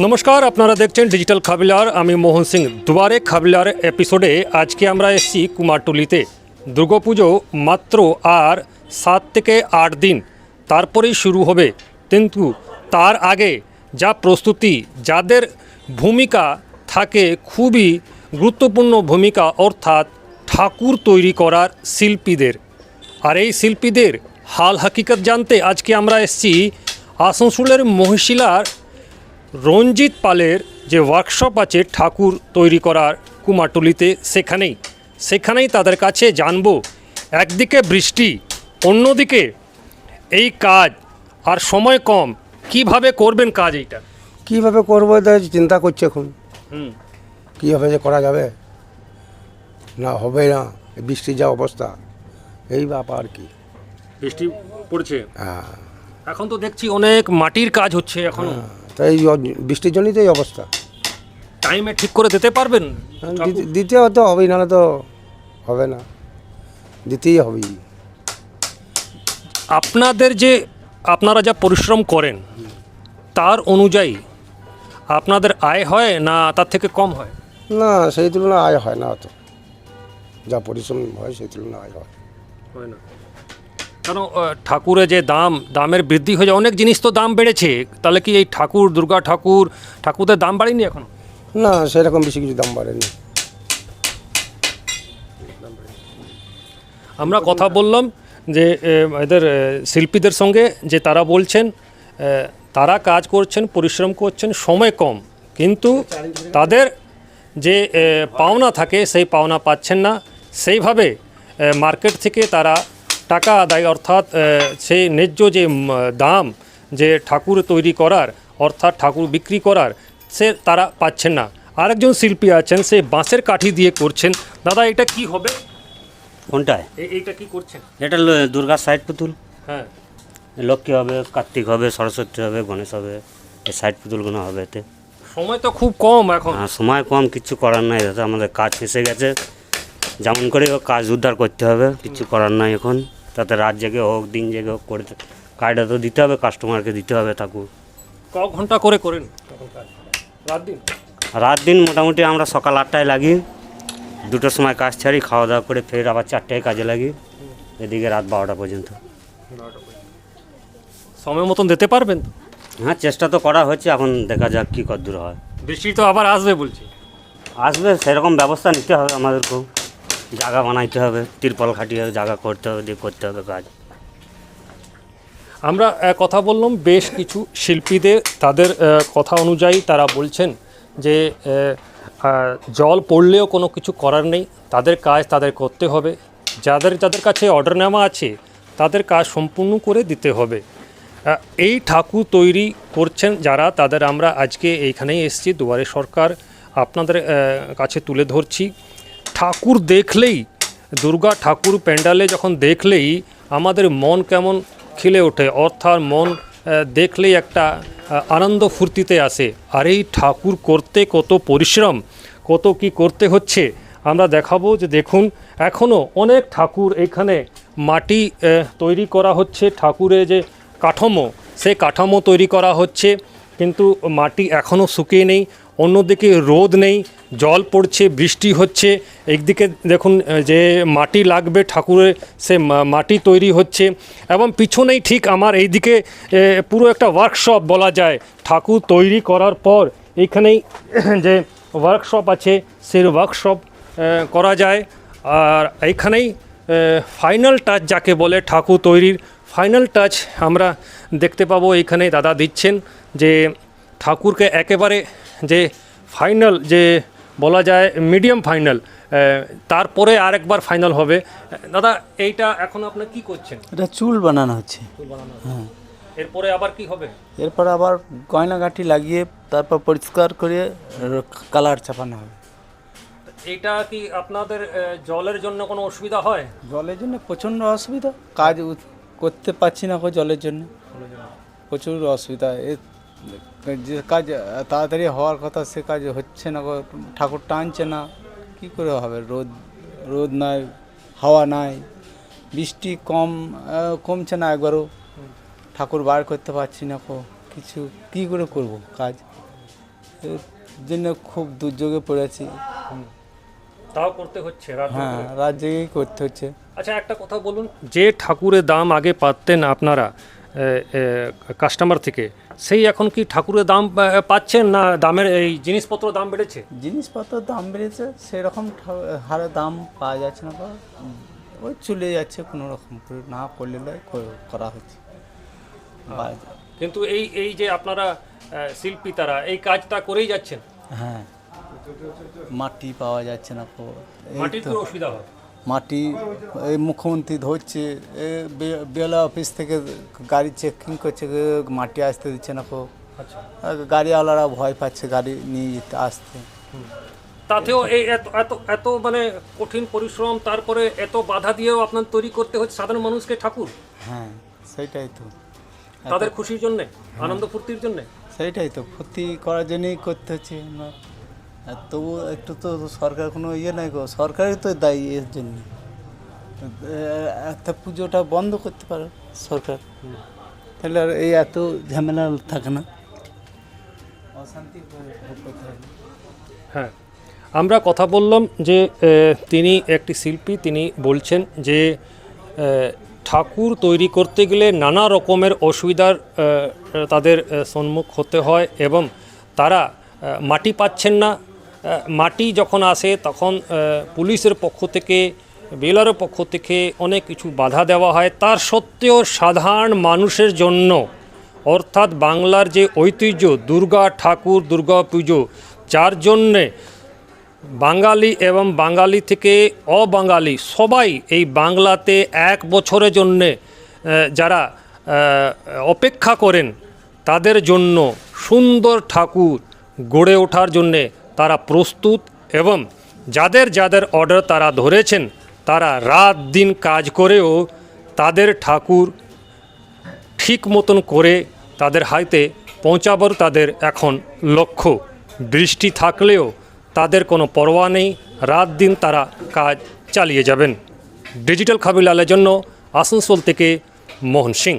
নমস্কার, আপনারা দেখছেন ডিজিটাল খাবিলার। আমি মোহন সিং। দুবারে খাবিলার এপিসোডে আজকে আমরা এসেছি কুমারটুলিতে। দুর্গাপুজো মাত্র আর সাত থেকে আট দিন। তারপরেই শুরু হবে। কিন্তু তার আগে যা প্রস্তুতি, যাদের ভূমিকা থাকে খুবই গুরুত্বপূর্ণ ভূমিকা, অর্থাৎ ঠাকুর তৈরি করার শিল্পীদের। আর এই শিল্পীদের হাল হাকিকত জানতে আজকে আমরা এসেছি আসানসোলের মহিশিলার রঞ্জিত পালের যে ওয়ার্কশপ আছে ঠাকুর তৈরি করার কুমারটুলিতে সেখানেই সেখানেই তাদের কাছে জানব একদিকে বৃষ্টি অন্যদিকে এই কাজ আর সময় কম কীভাবে করবেন কাজ এইটা? কীভাবে করব এটা চিন্তা করছে এখন। হুম। কীভাবে যে করা যাবে? না হবে না বৃষ্টির যা অবস্থা এই ব্যাপার আর কি? বৃষ্টি পড়ছে? হ্যাঁ। এখন তো দেখছি অনেক মাটির কাজ হচ্ছে এখনও। তো এই বৃষ্টির জন্যই তো এই অবস্থা। টাইমে ঠিক করে দিতে পারবেন? হ্যাঁ, দিতে- দিতে হয়তো হবেই নাহলে তো হবে না। দিতেই হবেই। আপনাদের যে আপনারা যা পরিশ্রম করেন তার অনুযায়ী আপনাদের আয় হয় না তার থেকে কম হয়? না সেই তুলনায় আয় হয় না অত। যা পরিশ্রম হয় সেই তুলনায় আয় হয়। হয় না। কেন আহ, ঠাকুরের যে দাম দামের বৃদ্ধি হয়ে যায় অনেক জিনিস তো দাম বেড়েছে। তাহলে কি এই ঠাকুর দুর্গা ঠাকুর ঠাকুরদের দাম বাড়েনি এখন? না সেরকম বেশি কিছু দাম বাড়েনি। আমরা কথা বললাম যে এদের শিল্পীদের সঙ্গে যে তারা বলছেন তারা কাজ করছেন পরিশ্রম করছেন সময় কম। কিন্তু তাদের যে পাওনা থাকে সেই পাওনা পাচ্ছেন না। সেইভাবে মার্কেট থেকে তারা টাকা আদায় অর্থাৎ সেই ন্যায্য যে দাম যে ঠাকুর তৈরি করার অর্থাৎ ঠাকুর বিক্রি করার সে তারা পাচ্ছেন না। আরেকজন শিল্পী আছেন সে বাঁশের কাঠি দিয়ে করছেন। দাদা এটা কি হবে? কোনটায়? এইটা কি করছেন? এটা দুর্গার সাইড পুতুল। হ্যাঁ। লক্ষ্মী হবে কার্তিক হবে সরস্বতী হবে গণেশ হবে এই সাইড পুতুলগুলো হবে এতে। সময় তো খুব কম এখন। হ্যাঁ সময় কম কিছু করার নাই। দাদা আমাদের কাজ ফেসে গেছে। যেমন করে কাজ উদ্ধার করতে হবে কিছু করার নাই এখন। তাতে রাত জেগে হোক দিন জেগে হোক করে কাজটা তো দিতে হবে কাস্টমারকে দিতে হবে ঠাকুর। ক ঘণ্টা করে করেন? তখন কাজ? রাত দিন? রাত দিন মোটামুটি আমরা সকাল আটটায় লাগি। দুটোর সময় কাজ ছাড়ি খাওয়া দাওয়া করে ফের আবার চারটায় কাজে লাগি। এদিকে রাত বারোটা পর্যন্ত। সময় মতন দিতে পারবেন হ্যাঁ চেষ্টা তো করা হচ্ছে এখন দেখা যাক কী কদ্দূর হয়। বৃষ্টি তো আবার আসবে বলছি। আসবে সেরকম ব্যবস্থা নিতে হবে আমাদেরকেও। জায়গা বানাইতে হবে, তিরপল খাটিয়ে জায়গা করতে হবে, দিয়ে করতে হবে কাজ। আমরা কথা বললাম, বেশ কিছু শিল্পীদের, তাদের কথা অনুযায়ী তারা বলছেন যে জল পড়লেও কোনো কিছু করার নেই, তাদের কাজ তাদের করতে হবে, যাদের যাদের কাছে অর্ডার নেওয়া আছে, তাদের কাজ সম্পূর্ণ করে দিতে হবে। এই ঠাকুর তৈরি করছেন যারা, তাদের আমরা আজকে এইখানেই এসেছি, দুয়ারে সরকার আপনাদের কাছে তুলে ধরছি। ঠাকুর দেখলেই, দুর্গা ঠাকুর প্যান্ডালে যখন দেখলেই আমাদের মন কেমন খিলে ওঠে, অর্থাৎ মন দেখলেই একটা আনন্দ ফুর্তিতে আসে। আর এই ঠাকুর করতে কত পরিশ্রম, কত কি করতে হচ্ছে, আমরা দেখাবো যে দেখুন এখনও অনেক ঠাকুর এখানে মাটি তৈরি করা হচ্ছে ঠাকুরের যে কাঠামো সেই কাঠামো তৈরি করা হচ্ছে, কিন্তু মাটি এখনও শুকিয়ে নেই, অন্যদিকে রোদ নেই জল পড়ছে, বৃষ্টি হচ্ছে। একদিকে দেখুন যে মাটি লাগবে ঠাকুরের, সে মাটি তৈরি হচ্ছে। এবং পিছনেই ঠিক আমার এইদিকে পুরো একটা ওয়ার্কশপ বলা যায়। ঠাকুর তৈরি করার পর এইখানেই যে ওয়ার্কশপ আছে, সেই ওয়ার্কশপ করা যায়। আর এইখানেই ফাইনাল টাচ যাকে বলে ঠাকুর তৈরির ফাইনাল টাচ আমরা দেখতে পাবো। এইখানে দাদা দিচ্ছেন যে ঠাকুরকে একেবারে যে ফাইনাল যে বলা যায় মিডিয়াম ফাইনাল। তারপরে আরেকবার ফাইনাল হবে। দাদা এইটা এখন আপনি কি করছেন? এটা চুল বানানো হচ্ছে। হ্যাঁ। এরপরে আবার কি হবে? এরপর আবার গয়নাগাঠি লাগিয়ে তারপর পরিষ্কার করে কালার চাপানো হবে। এইটা কি আপনাদের জলের জন্য কোনো অসুবিধা হয়? জলের জন্য প্রচণ্ড অসুবিধা। কাজ করতে পারছি না জলের জন্য। প্রচুর অসুবিধা। যে কাজ তাড়াতাড়ি হওয়ার কথা সে কাজ হচ্ছে না ঠাকুর টানছে না। কি করে হবে? রোদ রোদ নাই হাওয়া নাই বৃষ্টি কম কমছে না একবারও। ঠাকুর বার করতে পারছি না কো কিছু কী করে করব কাজ? এর জন্য খুব দুর্যোগে পড়েছি। তাও করতে হচ্ছে হ্যাঁ। রাত জেগেই করতে হচ্ছে। আচ্ছা একটা কথা বলুন যে ঠাকুরের দাম আগে পাতেন আপনারা কাস্টমার থেকে সেই এখন কি ঠাকুরের দাম পাচ্ছেন না দামের এই জিনিসপত্র দাম বেড়েছে? জিনিসপত্র দাম বেড়েছে সেরকম হারে দাম পাওয়া যাচ্ছে না ওই চলে যাচ্ছে কোনো রকম না করলে করা হচ্ছে। কিন্তু এই এই যে আপনারা শিল্পী তারা এই কাজটা করেই যাচ্ছেন? হ্যাঁ। মাটি পাওয়া যাচ্ছে না মাটির অসুবিধা হয়? মাটি এই মুখ্যমন্ত্রী ধরছে এ বিএলআ অফিস থেকে গাড়ি চেকিং করছে মাটি আসতে দিচ্ছে না কো। আচ্ছা। গাড়িওয়ালারা ভয় পাচ্ছে গাড়ি নিয়ে যেতে আসতে। তাতেও এই এত এত এত মানে কঠিন পরিশ্রম তারপরে এত বাধা দিয়েও আপনার তৈরি করতে হচ্ছে সাধারণ মানুষকে ঠাকুর? হ্যাঁ সেটাই তো। তাদের খুশির জন্যে আনন্দ ফুর্তির জন্যে? সেইটাই তো ক্ষতি করার জন্যই করতে হচ্ছে। তবু একটু তো সরকার কোনো ইয়ে নাই গো সরকারই তো দায়ী এর জন্য। একটা পুজোটা বন্ধ করতে পারে সরকার। তাহলে আর এই এত ঝামেলা থাকে না। অশান্তি হয় আমরা কথা বললাম যে তিনি একটি শিল্পী তিনি বলছেন যে ঠাকুর তৈরি করতে গেলে নানা রকমের অসুবিধার তাদের সম্মুখ হতে হয় এবং তারা মাটি পাচ্ছেন না। মাটি যখন আসে, তখন পুলিশের পক্ষ থেকে বেলারের পক্ষ থেকে অনেক কিছু বাধা দেওয়া হয়। তার সত্ত্বেও সাধারণ মানুষের জন্য, অর্থাৎ বাংলার যে ঐতিহ্য, দুর্গা ঠাকুর, দুর্গা পুজো, যার জন্যে বাঙালি এবং বাঙালি থেকে অবাঙালি সবাই এই বাংলাতে এক বছরের জন্যে যারা অপেক্ষা করেন, তাদের জন্য সুন্দর ঠাকুর গড়ে ওঠার জন্যে তারা প্রস্তুত এবং যাদের যাদের অর্ডার তারা ধরেছেন, তারা রাত দিন কাজ করেও তাদের ঠাকুর ঠিক মতন করে তাদের হাতে পৌঁছাবার তাদের এখন লক্ষ্য। বৃষ্টি থাকলেও তাদের কোনো পরোয়া নেই, রাত দিন তারা কাজ চালিয়ে যাবেন। ডিজিটাল খাবিলালের জন্য আসানসোল থেকে মোহন সিং।